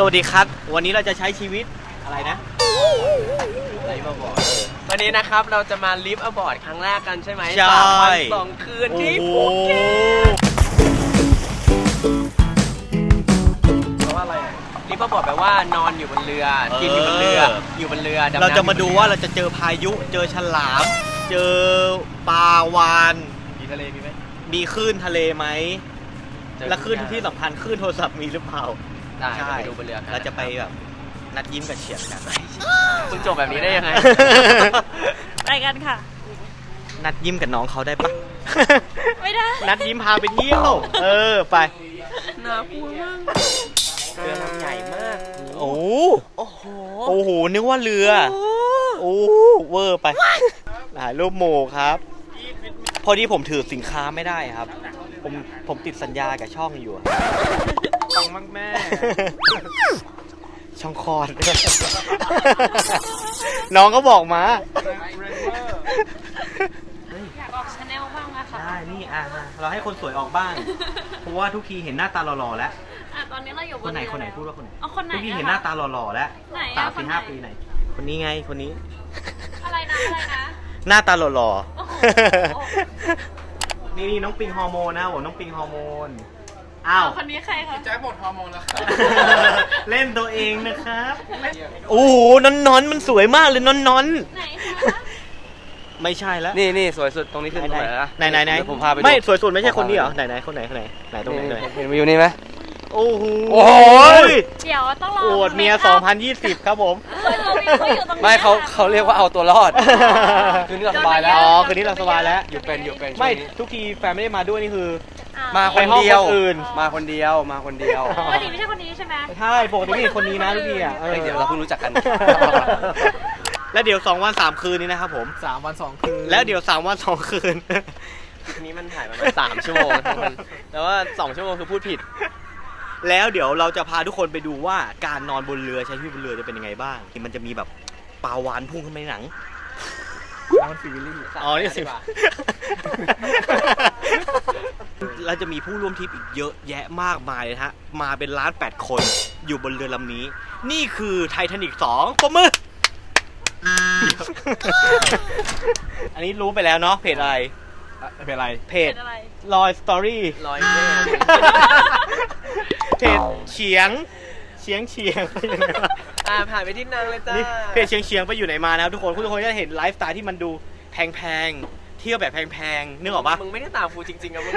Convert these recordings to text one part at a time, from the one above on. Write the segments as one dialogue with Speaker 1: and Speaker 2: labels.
Speaker 1: สวัสดีครับ วันนี้เราจะใช้ชีวิตอะไรนะอะไรมาบอก
Speaker 2: วันนี้นะครับเราจะมาลิฟต์อบอร์ดครั้งแรกกันใช่ไหม
Speaker 1: ใช่
Speaker 2: สามวันสองคืน
Speaker 1: โอ้
Speaker 2: ที่
Speaker 1: โห
Speaker 2: ภูเก็ตเพราะว่าอะไรอะลิฟต์อบอร์ดแปลว่านอนอยู่บนเรือกินอยู่บนเรือ อยู่บนเรือดำน้ำ
Speaker 1: เราจะมาดู
Speaker 2: อยู่บนรือ
Speaker 1: ว่าเราจะเจอพายุ เจอฉลาม เจอปลาวาน
Speaker 2: มีทะเลมีไหม
Speaker 1: มีคลื่นทะเลไหม
Speaker 2: เจอ
Speaker 1: และคลื่นที่สำคัญคลื่นโทรศัพท์มีหรือเปล่า
Speaker 2: ได้เดี๋ยวไปดูบนเรือกัน
Speaker 1: เราจะไปแบบนัดยิ้มกับเฉียดกัน
Speaker 2: คุณจบแบบนี้ได้ยังไง
Speaker 3: ไปกันค่ะ
Speaker 1: นัดยิ้มกับน้องเขาได้ปะ
Speaker 3: ไม่ได้
Speaker 1: นัดยิ้มพาไปเที่ยวเออไป
Speaker 2: น่ากลัวมากเรือลำใหญ่มาก
Speaker 1: โอ้
Speaker 2: โอ้โห
Speaker 1: โอ้โหนึกว่าเรือโอ้เวอร์ไปถ่ายรูปโมครับ พอดีผมถือสินค้าไม่ได้ครับ ผมผมติดสัญญากับช่องอยู่อะ
Speaker 2: ฟังมากแม่
Speaker 1: ช่องคลอด น้องก็บอกมา
Speaker 3: อยากออกชาแนลบ้างอะค่ะ
Speaker 1: ได้นี่อะเราให้คนสวยออกบ้าง เพราะว่าทุกทีเห็นหน้าตาหล่อๆแล้ว
Speaker 3: อะตอนนี้เราอยู่บ
Speaker 1: คนไหน
Speaker 3: เรือ
Speaker 1: คนไหนพูดว่าคนไหน
Speaker 3: เอาคนไหน
Speaker 1: ทุกที
Speaker 3: อะ
Speaker 1: เห็นหน้าตาหล่อๆแล้ว
Speaker 3: ไหนอะ
Speaker 1: สาม
Speaker 3: คน
Speaker 1: สี่
Speaker 3: ไหน
Speaker 1: ห้าปีไหน คนนี้ไงคนนี้
Speaker 3: อะไรนะอะไรนะ
Speaker 1: หน้าตาหล่อ
Speaker 3: โอ้โห
Speaker 1: ๆ นี่นี่น้องปิงฮอร์โมนนะผมน้องปิงฮอร์โมนอ้าว
Speaker 3: คนนี้ใครคะ
Speaker 2: แจ็คหมดฮอร์โมนแล้ว
Speaker 1: เล่นตัวเองนะครับ โอ้โหนอนนอนๆมันสวยมากเลยนอนนอน
Speaker 3: ไหนคะ
Speaker 1: ๆไม่ใช่แล้ว
Speaker 2: นี่นี่สวยสุดตรงนี้คือตรงไหนนะ
Speaker 1: ไหนไหนไหน
Speaker 2: เดี๋ยวผมพาไปดู
Speaker 1: ไม่สวยสุดไม่ใช่คนนี้เหรอไหนไหนคนไหนคนไหนไหนตรงไหนไหน
Speaker 2: เห็นวิวนี่ไหม
Speaker 1: โอ้โห
Speaker 2: โอ้โห
Speaker 3: เดี๋ยวต้องรอ
Speaker 1: โอวดเมีย 2020 ครับผม
Speaker 3: เฮ้ยเราเขาอยู่ตรงนี้
Speaker 2: ไม่เขาเขาเรียกว่าเอาตัวรอด คืนนี้เราสบายแล้ว
Speaker 1: อ๋อคืนนี้เราสบายแล้ว
Speaker 2: อยู่เป็นอยู่เป็น
Speaker 1: ไม่
Speaker 2: ช่วงนี้
Speaker 1: ทุกทีแฟนไม่ได้มาด้วยนี่คือ
Speaker 3: อะ
Speaker 2: มาคนเดียว
Speaker 1: ไปห้องคนอื่น
Speaker 2: มาคนเดียวมาคนเดียว
Speaker 3: ปกติไม่ใช่คนนี้ใช่ไหม
Speaker 1: ใช่ปกติไม่เห็นคนนี้นะทุกทีอะออ
Speaker 2: เฮ้ยเดี๋ยวเราเพิ่งรู้จักกัน
Speaker 1: แล้วเดี๋ยว 2 วัน 3 คืนนี้นะครับผม
Speaker 2: สามวันสองคืน
Speaker 1: แล้วเดี๋ยว 3 วัน 2 คืน
Speaker 2: คลิปนี้มันถ่ายประมาณสามชั่วโมงทั้งวันแต่ว่าสองชั่วโมงคือพูดผิด
Speaker 1: แล้วเดี๋ยวเราจะพาทุกคนไปดูว่าการนอนบนเรือใช้ชีวิตบนเรือจะเป็นยังไงบ้าง มันจะมีแบบปลาวานพุ่งขึ้นมาในหนัง
Speaker 2: มันฟิลลี่
Speaker 1: อ๋อนี่สิ
Speaker 2: ดีกว่า
Speaker 1: เราจะมีผู้ร่วมทริปอีกเยอะแยะมากมายเลยนะฮะ มาเป็นล้านแปดคนอยู่บนเรือลำนี้ นี่คือไททานิกสองปมมือ อันนี้รู้ไปแล้วเนาะเพจอะไร
Speaker 2: เป็นไร
Speaker 1: เพจ
Speaker 3: เป็นอะไร
Speaker 1: ลอยสตอรี่
Speaker 2: ลอยแม่
Speaker 1: เพจเฉียงเฉียงเฉียง
Speaker 2: อ่าผ่านไปที่นางเลยจ้า
Speaker 1: นี่เพจเฉียงเฉียงไปอยู่ไหนมานะครับทุกคนทุกคนจะเห็นไลฟ์สไตล์ที่มันดูแพงๆเที่ยวแบบแพงๆนึกออกปะ
Speaker 2: มึงไม่ได้ตามฟูจริงๆอะมึง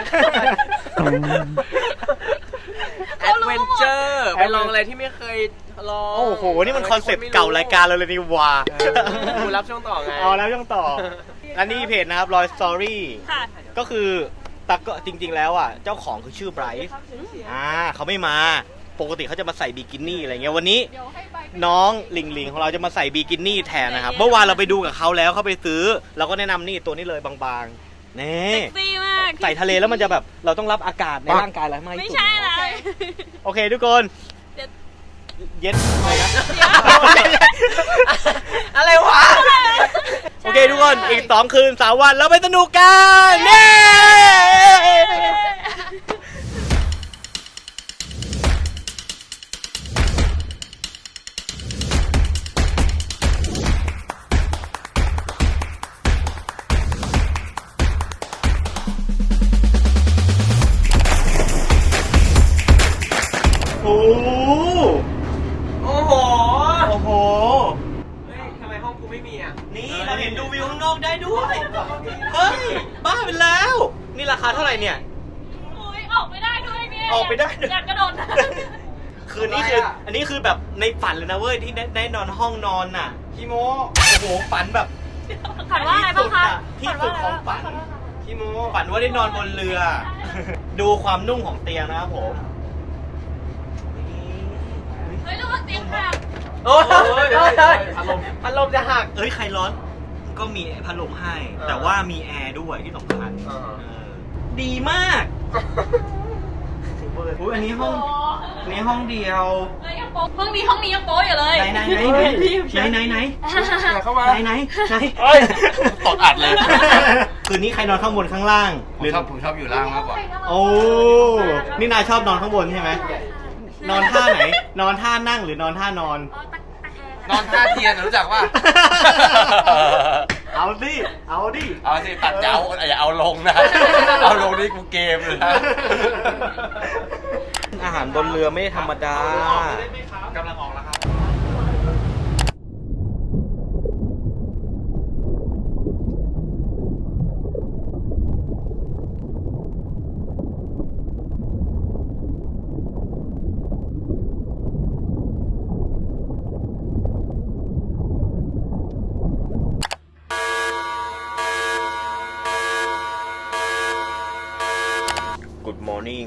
Speaker 2: แอดเวนเจอร์ไปลองอะไรที่ไม่เคยลอง
Speaker 1: โอ้โหนี่มันคอนเซปต์เก่ารายการเราเลยนี่หว่า
Speaker 2: กูรับช่วงต่อไง
Speaker 1: เอาแล้วยังต่อ อันนี้เพจนะครับรอยสตอรี่
Speaker 3: ค่ะ
Speaker 1: ก็คือตักก็จริง ๆ แล้วอะเจ้าของคือชื่อไบรท์อ่าเขาไม่มาปกติเขาจะมาใส่บิกินี่อะไรเงี้ยวันนี้
Speaker 3: เดี๋ยวให้ไป
Speaker 1: น้องลิงลิงของเราจะมาใส่บิกินี่แทนนะครับเมื่อวานเราไปดูกับเขาแล้วเขาไปซื้อ เราก็แนะนำนี่ตัวนี้เลยบางๆนี่
Speaker 3: เซ็กซี่มาก
Speaker 1: ใส่ทะเลแล้วมันจะแบบเราต้องรับอากาศในร่างกายเราให้มาก
Speaker 3: ไม่
Speaker 1: ที่สุด
Speaker 3: ใช่นะ
Speaker 1: โอเคทุกคน
Speaker 3: เดี๋ยว
Speaker 1: เย็ดอะไรนะ
Speaker 2: อะไรวะ
Speaker 1: โอ เคทุกคน อีกสองคืนสามวัน เราไปสนุกกันเย้ คืน
Speaker 3: นี้
Speaker 1: คือ อันนี้คือแบบในฝันเลยนะเว้ยที่ได้ได้นอนห้องนอนน่ะ
Speaker 2: คิโม
Speaker 1: โอ้โหฝันแบบำ
Speaker 3: ฝันว่าอะไรบ้างคะ
Speaker 1: ที่สุดของฝัน
Speaker 3: ว่าอะไรบ้างคะ
Speaker 2: คิโม
Speaker 1: ฝันว่าได้นอนบนเรือ ดูความนุ่มของเตียงนะครับผม
Speaker 3: เฮ้ยระวังเตียงหัก
Speaker 2: โอ้ยเฮ้ยเฮ้ยเฮ้ยพัดลมพัดลมจะหัก
Speaker 1: เอ้ยใครร้อน ก็มีพัดลมให้
Speaker 2: เออ
Speaker 1: แต่ว่ามีแอร์ด้วยที่สำคัญ
Speaker 2: เออ
Speaker 1: เออดีมาก อุ้ยอันนี้ห้องอันนี้ห้องเดียว
Speaker 3: เฮ้ยยังโป๊ะห้องนี้ห้องนี้ยังโป๊ะอยู่เลย
Speaker 1: ไหนไหนไหนไหนไหนไหนไหน
Speaker 2: เข้ามา
Speaker 1: ไหนไหนไหน
Speaker 2: เฮ้ยตดอัดเลย
Speaker 1: คืนนี้ใครนอนข้างบนข้างล่าง
Speaker 4: ผมชอบผมชอบอยู่ล่างมากกว่า
Speaker 1: โอ้นี่นายชอบนอนข้างบนใช่ไหมนอนท่าไหน นอนท่านั่งหรือนอนท่านอน
Speaker 4: นอนท่าเทียนรู้จักว่า
Speaker 1: เอาดิ เอาดิ
Speaker 4: เอาสิตัดจะเอาอย่าเอาลงนะ เอาลงนี่กูเกมเลยนะ
Speaker 1: อาหารบนเรือไม่ธรรมดา
Speaker 4: กำลังออกแล้วครับ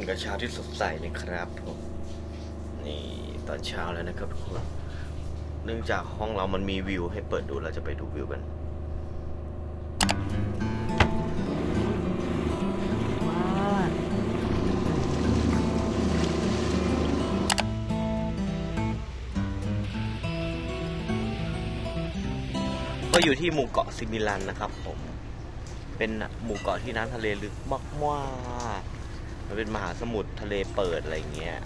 Speaker 1: กับเช้าที่สดใสนะครับผมนี่ตอนเช้าแล้วนะครับทุกคนเนื่องจากห้องเรามันมีวิว ให้เปิดดูเราจะไปดูวิวกันก็อยู่ที่หมู่เกาะซิมิลันนะครับผม เป็นหมู่เกาะที่น้ำทะเลลึกมากๆ มันเป็นมหาสมุทรทะเลเปิดอะไรเงี้ย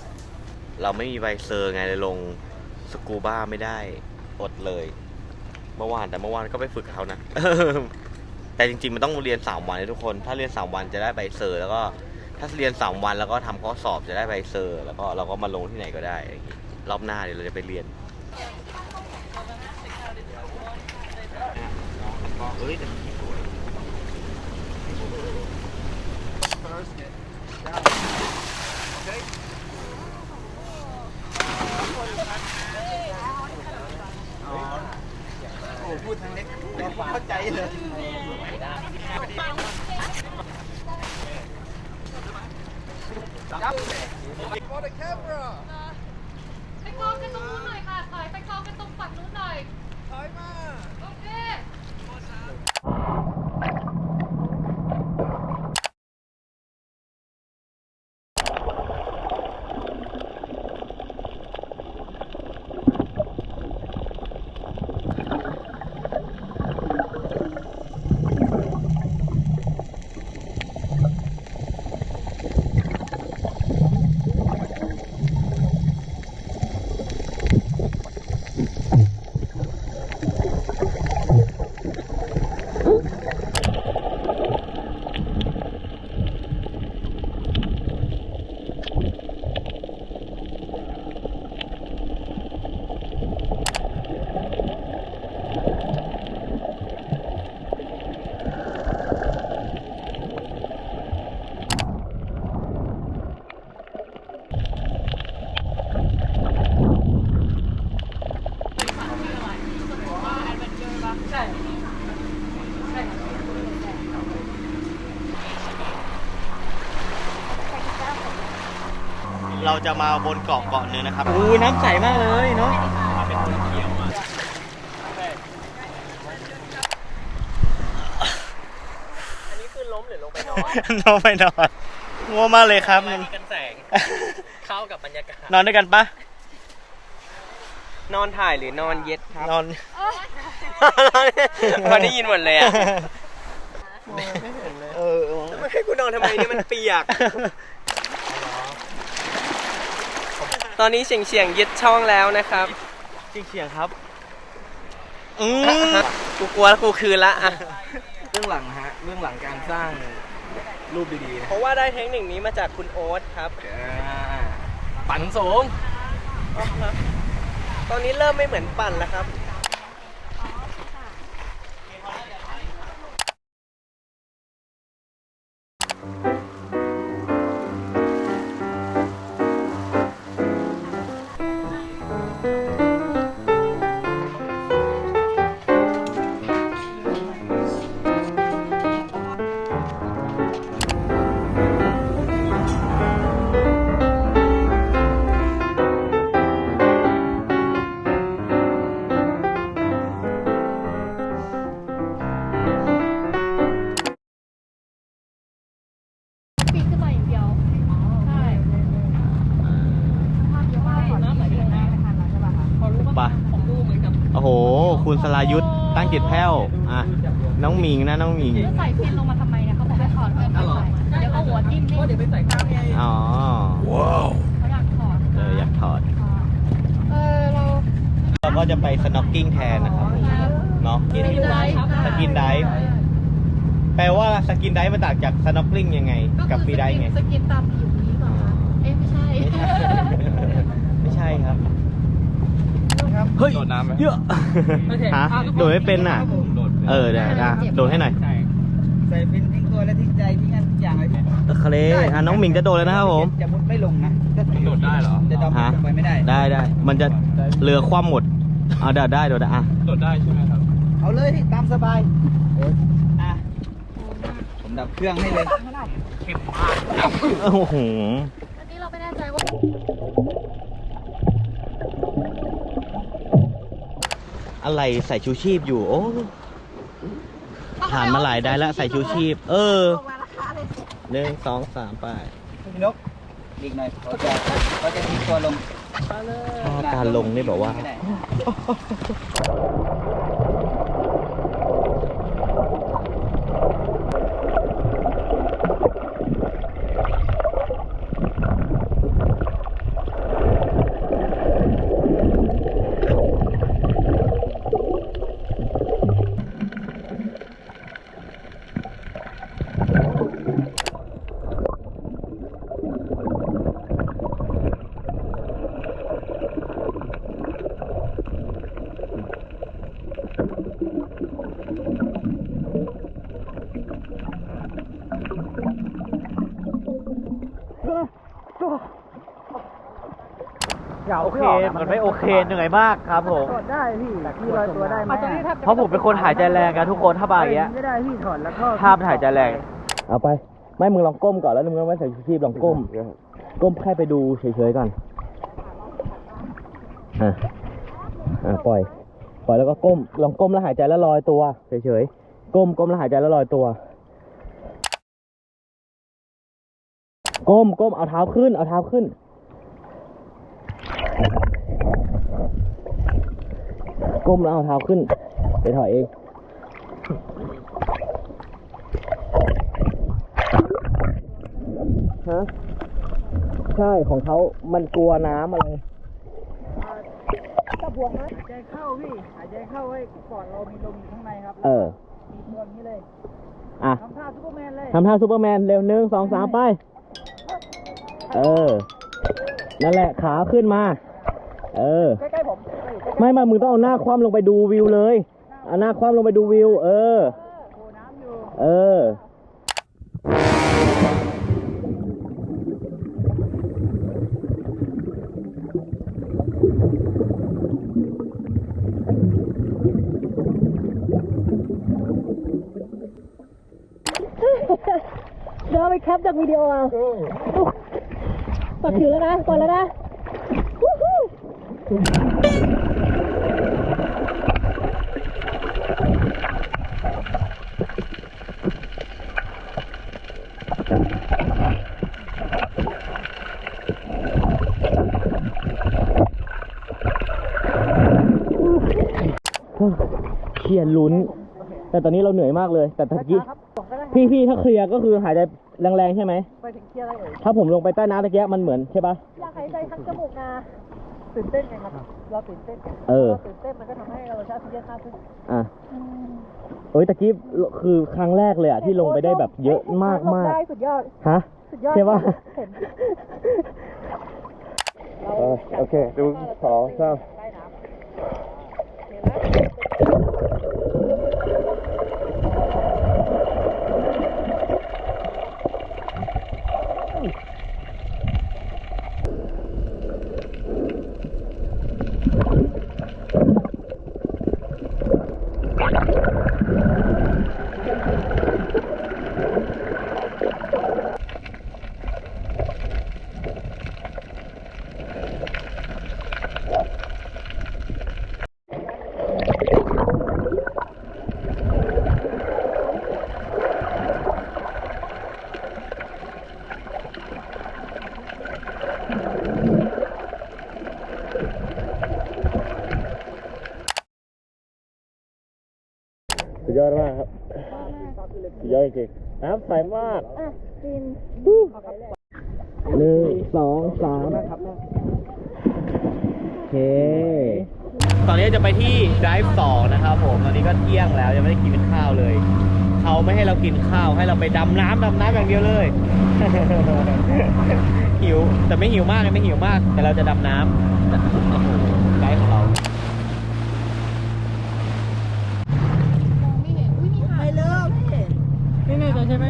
Speaker 1: เราไม่มีใบเซอร์ไงเลยลงสกูบ้าไม่ได้อดเลย เมื่อวานแต่เมื่อวานก็ไปฝึกเขานะ แต่จริงๆมันต้องเรียนสามวันเลยทุกคน ถ้าเรียนสามวันจะได้ใบเซอร์ แล้วก็ถ้าเรียนสามวันแล้วก็ทำข้อสอบจะได้ใบเซอร์ แล้วก็เราก็มาลงที่ไหนก็ได้รอบหน้าเดี๋ยวเราจะไปเรียนเฮ้ย แต่ที่สวย
Speaker 3: ไปคอกันตรงนู้นหน่อยค่ะ ถอยไปคอกันตรงฝั่งนู้นหน่อย ถอยมา โอเค
Speaker 1: เราจะมาบนเกาะเกาะหนึงนะครับ อู้น้ำใสมากเลยเนาะ
Speaker 2: อันนี้คือล้มหรือลงไปนอน
Speaker 1: นอนไปนอนง่วงมากเลยครับ
Speaker 2: มีกันแสง เข้ากับบรรยากาศ
Speaker 1: นอนด้วยกันปะ
Speaker 2: นอนถ่ายหรือนอนเย็ดครับ
Speaker 1: นอน
Speaker 2: พอได้ยินหมดเลยอะ
Speaker 1: เออเออ
Speaker 2: แล้วมันให้กูนอนทำไมเนี่ยมันเปียก ตอนนี้เฉียงเฉียงๆยึดช่องแล้วนะครับ
Speaker 1: จริงเสียงครับ อืม
Speaker 2: กูกลัวแล้วกูคืนละอะ
Speaker 5: เรื่องหลังฮะ เรื่องหลังการสร้างรูปดีๆนะ
Speaker 2: เพราะว่าได้เทคนิคนี้มาจากคุณโอ๊ตครับ
Speaker 5: ปั่นสูง
Speaker 2: ตอนนี้เริ่มไม่เหมือนปั่นแล้วครับ
Speaker 1: ยุทธตั้งจิตแพ้วอะน้องหมิงนะน้องหมิง
Speaker 3: จะใส่เพนลงมาทำไมเนี่ยเขาบอกให้ถอดเพื่อใส่เดี๋ยวก็หัวจิ้มนี่เดี๋ยวไปใส่ข้างไง
Speaker 1: อ๋อ
Speaker 3: เขาอยากถอด
Speaker 1: เอออยากถอด
Speaker 3: เออเรา
Speaker 1: เราก็จะไปสน็อกกิ้งแทนนะครับเนาะกิน
Speaker 3: สกินไดฟ์
Speaker 1: สกินไดฟ์แปลว่าสกินไดฟ์มันต่างจากสน็อกกิ้งยังไง กับฟรีไดฟ์ไง
Speaker 3: สกินตามผิวนี้ก่อนคะเอ๊ะไม่ใช่
Speaker 1: ไม่ใช่ครับ เฮ้ย
Speaker 4: โดดน้ำไหม
Speaker 1: เยอะฮะโดดไม่เป็นน่ะเออเดี๋ยวนะโดดให้หน่อย
Speaker 5: ใส่ฟินทิ้งตัวและทิ้งใจทิ้งอันทุกอย่างเลย
Speaker 1: เคลอะน้องหมิงจะโดดแล้วนะครับผม
Speaker 5: จะมุดไม่ลงนะถ้า
Speaker 4: มันโดดได้เหรอ
Speaker 5: จะดำ
Speaker 1: ฮะ
Speaker 5: ลงไปไม่ได้
Speaker 1: ได้ได้ มันจะเรือคว่ำหมดเอาได้ได้โดดได้อะ
Speaker 4: โดดได้ใช่ไหมครับ
Speaker 5: เอาเลยที่ตามสบายอะผมดับเครื่องให้เลย
Speaker 1: โอ้โห
Speaker 3: อันนี้เราไม่แน่ใจว่า
Speaker 1: อะไรใส่ชูชีพอยู่ โอ้ผ่านมาหลายได้แล้วใส่ชูชีพ เออหนึ่งสองสามไป
Speaker 5: พี่นกอีกหน่อยเขาจะเขาจะทิ้งตัวลง
Speaker 1: การลงนี่แบบว่า
Speaker 5: ไม่ได้
Speaker 6: โอเคมันไม่โอเคเหนื่อยมากครับผม
Speaker 5: ถอดได้พี่พี่ลอยตัวได้ไหม
Speaker 6: เพราะผมเป็นคนหายใจแรงกันทุกคนถ้าบาอย่างเงี้ย
Speaker 5: ไม่ได้พี่ถอดแล้วก็
Speaker 6: ห้ามหายใจแรง
Speaker 1: เอาไป ไม่มึงลองก้มก่อนแล้วมึงไม่ใส่ชูชีพลองก้ม ก้มแค่ไปดูเฉยๆก่อนอะอะปล่อย ปล่อยแล้วก็ก้ม ลองก้มแล้วหายใจแล้วลอยตัวเฉยๆ ก้มก้มแล้วหายใจแล้วลอยตัว ก้มก้มเอาเท้าขึ้น เอาเท้าขึ้น ก้มแล้วเอาเท้าขึ้น ไปถอยเอง ฮะ ใช่ของเขามันกลัวน้ำอะไร
Speaker 5: หายใจเข้าพี่ หายใจเข้าไว้ก่อนเรามีลมอยู่ข้างในครับ
Speaker 1: เออ
Speaker 5: มีตัวนี้เลย
Speaker 1: อะ
Speaker 5: ทำท่าซูเปอร์แมนเลย
Speaker 1: ทำท่าซูเปอร์แมน เร็วหนึ่งสองสามไป เออ นั่นแหละ ขาขึ้นมา เออ
Speaker 5: ใกล้ๆผม
Speaker 1: ไม่ไม่มึงต้องเอาหน้าคว่ำลงไปดูวิวเลยเอาหน้าคว่ำลงไปดูวิว เออ เออ
Speaker 3: เดี๋ยวเอาไปแคปจากวิดีโอเอาปักถือแล้วนะกดแล้วนะวู้ฮู้
Speaker 1: เครียดลุ้น แต่ตอนนี้เราเหนื่อยมากเลย แต่ตะกี้พี่พี่ถ้าเคลียร์ก็คือหายใจแรงๆใช่ไหม
Speaker 5: ไปถึงเคลียร์อะไรเอ่ย
Speaker 1: ถ้าผมลงไปใต้น้ำตะกี้มันเหมือนใช่ปะ
Speaker 3: อยากหายใจทั้งจมูกนะ
Speaker 5: ตื่นเต้นไงครับเราตื่นเต้น
Speaker 1: เออ
Speaker 5: ตื่นเต้นมันก็ทำให้เราใช้ออกซิเจนมากขึ้น
Speaker 1: อะเอ้ยตะกี้คือครั้งแรกเลยอะที่ลงไปได้แบบเยอะมากมาก
Speaker 3: ได้สุดยอด
Speaker 1: ฮะ
Speaker 3: สุดยอด
Speaker 1: ใช่ปะ
Speaker 3: เห็น
Speaker 4: โอเคดูสองสาม
Speaker 1: สุด สุดยอดจริงๆน้ำใสมาก
Speaker 3: อะฟิน
Speaker 1: หนึ่งสองสามเค ตอนนี้จะไปที่ drive 2นะครับผม ตอนนี้ก็เที่ยงแล้วยังไม่ได้กินข้าวเลย เขาไม่ให้เรากินข้าวให้เราไปดำน้ำดำน้ำอย่างเดียวเลย หิวแต่ไม่หิวมากนะไม่หิวมาก แต่เราจะดำน้ำแต่โอ้โหไกด์ของเรา
Speaker 3: นี่ไ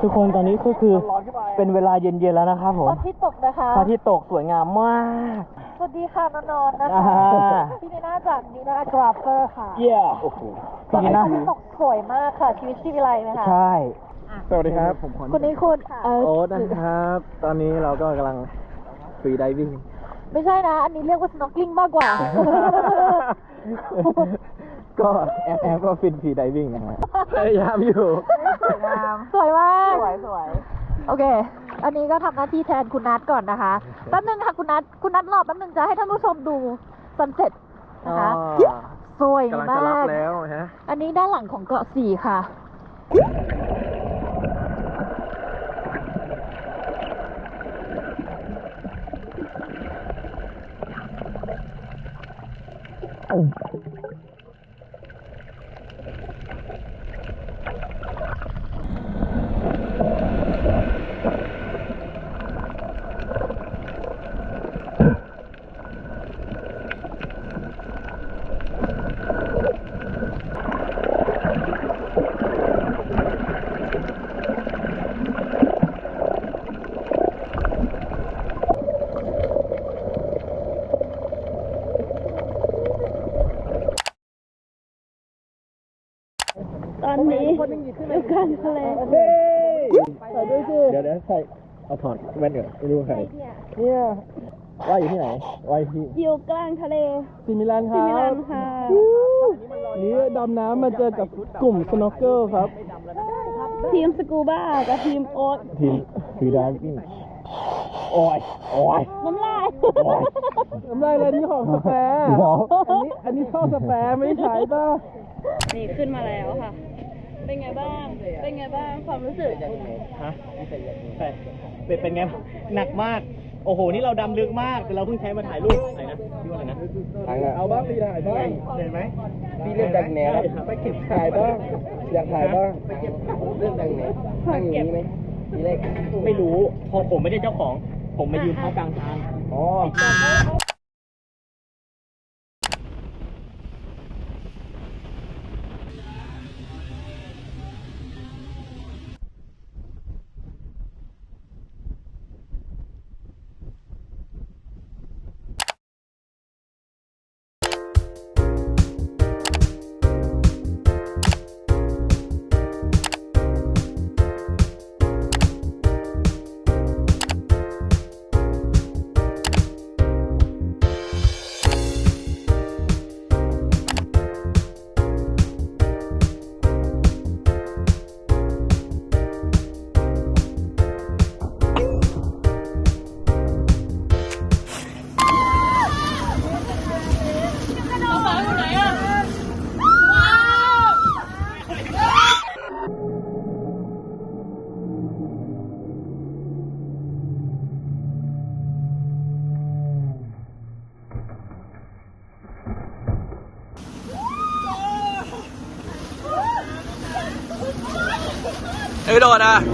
Speaker 3: ทุ
Speaker 1: กคนตอนนี้ก็คือเป็นเวลาเย็นๆแล้วนะครับผม
Speaker 3: พระอาทิตย์ตกนะคะ
Speaker 1: พระอาทิตย์ตกสวยงามมาก
Speaker 3: สวัสดีค่ะนนอนๆนะคะ
Speaker 1: อ่า
Speaker 3: พี่นีน่าจากนีน่ากราฟเฟอร์ค่ะ
Speaker 1: เย้โอ้โห
Speaker 3: ตอน
Speaker 1: นี่
Speaker 3: นี้
Speaker 1: นะ
Speaker 3: พระอาทิตย์ตกสวยมากค่ะ ชีวิตชีวิไลไหมคะ
Speaker 1: ใช่
Speaker 5: สวัสดีครับ ผม
Speaker 3: คนนี้คุณเออ
Speaker 5: โอ๊ตนะครับ ตอนนี้เราก็กำลังฟรีไดวิ่ง
Speaker 3: ไม่ใช่นะ อันนี้เรียกว่า snorkeling มากกว่า
Speaker 5: ก็แอฟแอฟก็ฟินฟรีไดวิ่งนะฮะพยายามอยู่
Speaker 3: สวยมาก สวยสวยโอเค อันนี้ก็ทำหน้าที่แทนคุณนัทก่อนนะคะ แป๊บนึงค่ะคุณนัท คุณนัทรอแป๊บนึงจะให้ท่านผู้ชมดูซันเซ็ตนะคะสวย
Speaker 5: กำลังจะรับ
Speaker 3: มาก
Speaker 5: แล้วฮะ
Speaker 3: อันนี้ด้านหลังของเกาะสี่ค่ะตอนนี้ อยู่กลางทะเล
Speaker 5: เดี๋ยวเดี๋ยวใส่เอาถอดแว่นก่อนไม่รู้ใครเนี่ยว่ายอยู่ที่ไหนว่ายที่
Speaker 3: อยู่กลางทะเล
Speaker 5: ซิมิลันค
Speaker 3: ซิ
Speaker 5: รับ
Speaker 3: มิลันค่ะ
Speaker 5: นี่ดำน้ำมาเจอกับกลุ่มสโนว์เกิลครับ
Speaker 3: ทีมสกูบ้ากับทีมโอ๊ต
Speaker 5: ทีมฟรีไดวิ่งโอ้ยโอ้ย
Speaker 3: น้ำลาย
Speaker 5: น้ำลายอะไรนี่ของสแปร์อันนี้อันนี้ท่อสแปร์ไม่ใช่ป่ะ
Speaker 3: นี่ขึ้นมาแล้วค่ะ เป็นไงบ้าง เป็นไงบ้างความรู้สึก
Speaker 1: ฮะเป็นเป็นไงหนักมาก โอ้โห นี่เราดำลึกมาก แต่เราเพิ่งใช้มาถ่ายรูปอะไรนะพี่ว่าอะไรนะ
Speaker 5: เอาบ้างพี่ถ่ายบ้าง
Speaker 1: เห็นไหม
Speaker 5: พี่เล่นดังแหนครับไปเก็บถ่ายบ้าง อยากถ่ายบ้างเล่นดังแหนตั้งอย่างนี้ไหมทีแรก
Speaker 1: ไม่รู้พอผมไม่ได้เจ้าของ ผมมายืนเท้ากลางทาง
Speaker 5: อ๋อ
Speaker 7: เ